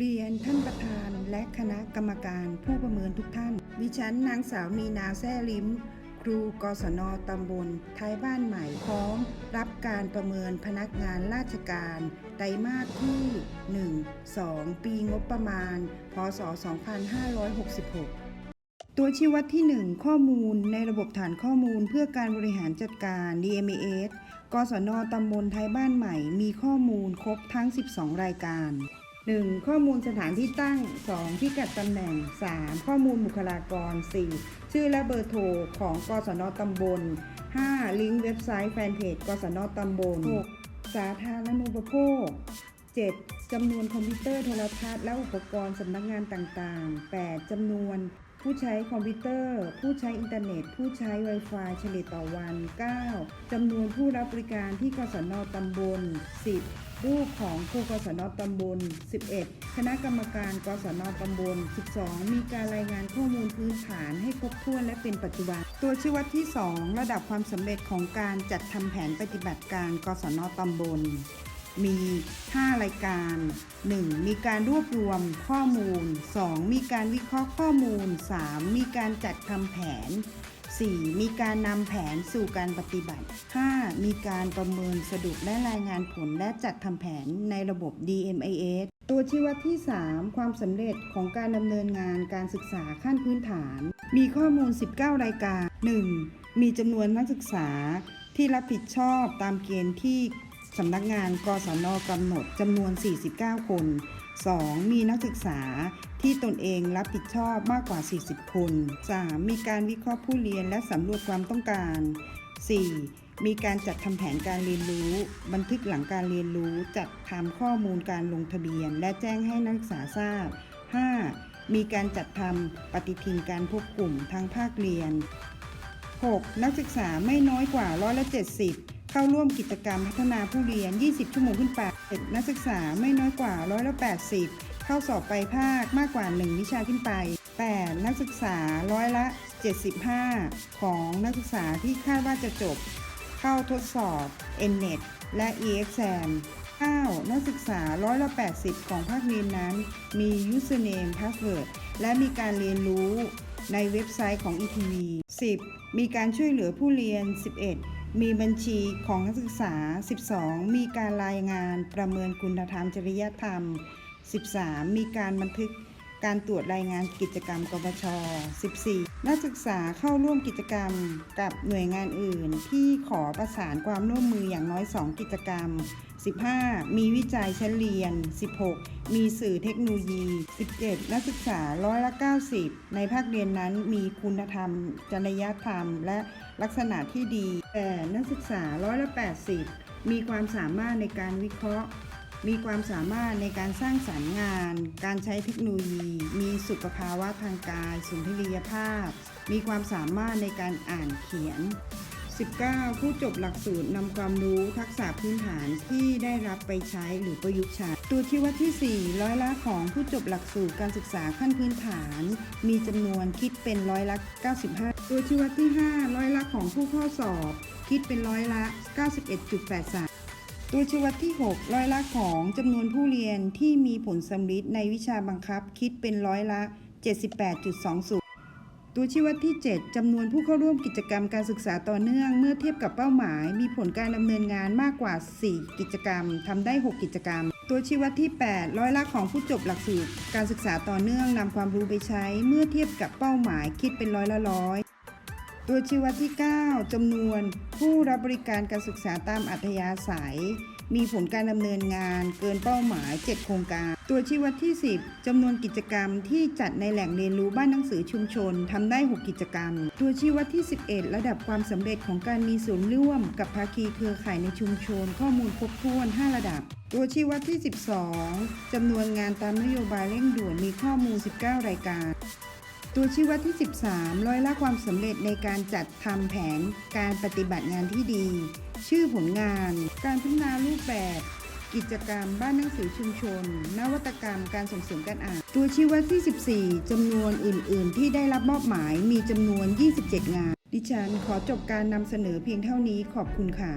เรียนท่านประธานและคณะกรรมการผู้ประเมินทุกท่าน ดิฉันนางสาวมีนาแซ่ลิ้มครูกศนตำบลท้ายบ้านใหม่พร้อม รับการประเมินพนักงานราชการไตรมาสที่ 1 2 ปีงบประมาณ พศ 2566ตัวชี้วัดที่ 1 ข้อมูลในระบบฐานข้อมูลเพื่อการบริหารจัดการ DMAS กศนตำบลท้ายบ้านใหม่ มีข้อมูลครบทั้ง 12 รายการ 1. ข้อมูลสถานที่ตั้ง 2. พิกัดตำแหน่ง 3. ข้อมูลบุคลากร 4. ชื่อและเบอร์โทรของกศนตำบล 5. ลิงก์เว็บไซต์แฟนเพจกศนตำบล 6. สาธารณูปโภค 7. จำนวนคอมพิวเตอร์โทรทัศน์และอุปกรณ์สำนักงานต่างๆ 8. จำนวน ผู้ใช้คอมพิวเตอร์ ผู้ใช้อินเทอร์เน็ต ผู้ใช้ Wi-Fi เฉลี่ยต่อวัน 9. จำนวนผู้รับบริการที่กศนตำบล 10. รูปของครูกศนตำบล 11. คณะกรรมการกศนตำบล 12. มีการรายงานข้อมูลพื้นฐานให้ครบถ้วนและเป็นปัจจุบัน ตัวชี้วัดที่ 2 ระดับความสำเร็จของการจัดทำแผนปฏิบัติการกศนตำบล มี 5 รายการ 1. มีการรวบรวมข้อมูล 2. มีการวิเคราะห์ข้อมูล 3. มีการจัดทำแผน 4. มีการนำแผนสู่การปฏิบัติ 5. มีการประเมินสรุปและรายงานผลและจัดทำแผนในระบบ DMIS ตัวชี้วัดที่ 3 ความสำเร็จของการดำเนินงานการศึกษาขั้นพื้นฐาน มีข้อมูล 19 รายการ 1. มีจำนวนนักศึกษาที่รับผิดชอบตามเกณฑ์ที่ สำนักงานกศนกำหนดจำนวน 49 คน 2. มีนักศึกษาที่ตนเองรับผิดชอบมากกว่า 40 คน 3. มีการวิเคราะห์ผู้เรียนและสำรวจความต้องการ 4. มีการจัดทำแผนการเรียนรู้ บันทึกหลังการเรียนรู้ จัดทำข้อมูลการลงทะเบียน และแจ้งให้นักศึกษาทราบ 5. มีการจัดทำปฏิทินการพบกลุ่มทางภาคเรียน 6. นักศึกษาไม่น้อยกว่าร้อยละ70 เข้าร่วมกิจกรรมพัฒนาผู้เรียน 20 ชั่วโมงขึ้นไปนักศึกษาไม่น้อยกว่าร้อยละ80 เข้าสอบไปภาคมากกว่า 1 วิชาขึ้นไป 8. นักศึกษาร้อยละ 75 ของนักศึกษาที่คาดว่าจะจบ เข้าทดสอบ NNET และ EXAM 9. นักศึกษาร้อยละ80 ของภาคเรียนนั้น มี username password และมีการเรียนรู้ในเว็บไซต์ของ ETV 10. มีการช่วยเหลือผู้เรียน 11. มีบัญชีของนักศึกษา 12. มีการรายงานประเมินคุณธรรมจริยธรรม 13. มีการบันทึก การตรวจรายงานกิจกรรมกบช 14. นักศึกษาเข้าร่วมกิจกรรมกับหน่วยงานอื่น ที่ขอประสานความร่วมมืออย่างน้อย 2 กิจกรรม 15. มีวิจัยชั้นเรียน 16. มีสื่อเทคโนโลยี 17. นักศึกษาร้อยละ 90 ในภาคเรียนนั้นมีคุณธรรม จริยธรรม และลักษณะที่ดีแต่นักศึกษาร้อยละ 80 มีความสามารถในการวิเคราะห์ มีความสามารถในการสร้างสรรค์งาน การใช้เทคโนโลยี มีสุขภาวะทางกาย สุนทรียภาพ มีความสามารถในการอ่านเขียน 19. ผู้จบหลักสูตรนำความรู้ทักษะพื้นฐานที่ได้รับไปใช้หรือประยุกต์ใช้ ตัวชี้วัดที่ 4 ร้อยละของผู้จบหลักสูตรการศึกษาขั้นพื้นฐาน มีจำนวนคิดเป็นร้อยละ 95 ตัวชี้วัดที่ 5 ร้อยละของผู้ข้าสอบ คิดเป็นร้อยละ 91.83 ตัวชี้วัดที่ 6 ร้อยละของจำนวนผู้เรียนที่มีผลสำลิดในวิชาบังคับคิดเป็นร้อยละ 78.20 ตัวชี้วัดที่ 7 จำนวนผู้เข้าร่วมกิจกรรมการศึกษาต่อเนื่องเมื่อเทียบกับเป้าหมาย มีผลการดำเนินงานมากกว่า 4 กิจกรรมทำได้ 6 กิจกรรม ตัวชี้วัดที่ 8 ร้อยละของผู้จบหลักสูตรการศึกษาต่อเนื่องนำความรู้ไปใช้ เมื่อเทียบกับเป้าหมายคิดเป็นร้อยละร้อย ตัวชี้วัดที่ 9จำนวนผู้รับบริการการศึกษาตามอัธยาศัย มีผลการดำเนินงานเกินเป้าหมาย 7 โครงการ ตัวชี้วัดที่ 10จำนวนกิจกรรมที่จัดในแหล่งเรียนรู้บ้านหนังสือชุมชนทำได้ 6 กิจกรรม ตัวชี้วัดที่ 11 ระดับความสำเร็จของการมีส่วนร่วม กับภาคีเครือข่ายในชุมชน ข้อมูลครบถ้วน 5 ระดับ ตัวชี้วัดที่ 12จำนวนงานตามนโยบายเร่งด่วนมีข้อมูล 19 รายการ ตัวชี้วัดที่ 13 ร้อยละความสำเร็จในการจัดทำแผนการปฏิบัติงานที่ดี ชื่อผลงาน การพัฒนารูปแบบ กิจกรรมบ้านหนังสือชุมชน นวัตกรรมการส่งเสริมการอ่าน ตัวชี้วัดที่ 14 จำนวนอื่น ๆ ที่ได้รับมอบหมายมีจำนวน 27 งาน ดิฉันขอจบการนำเสนอเพียงเท่านี้ขอบคุณค่ะ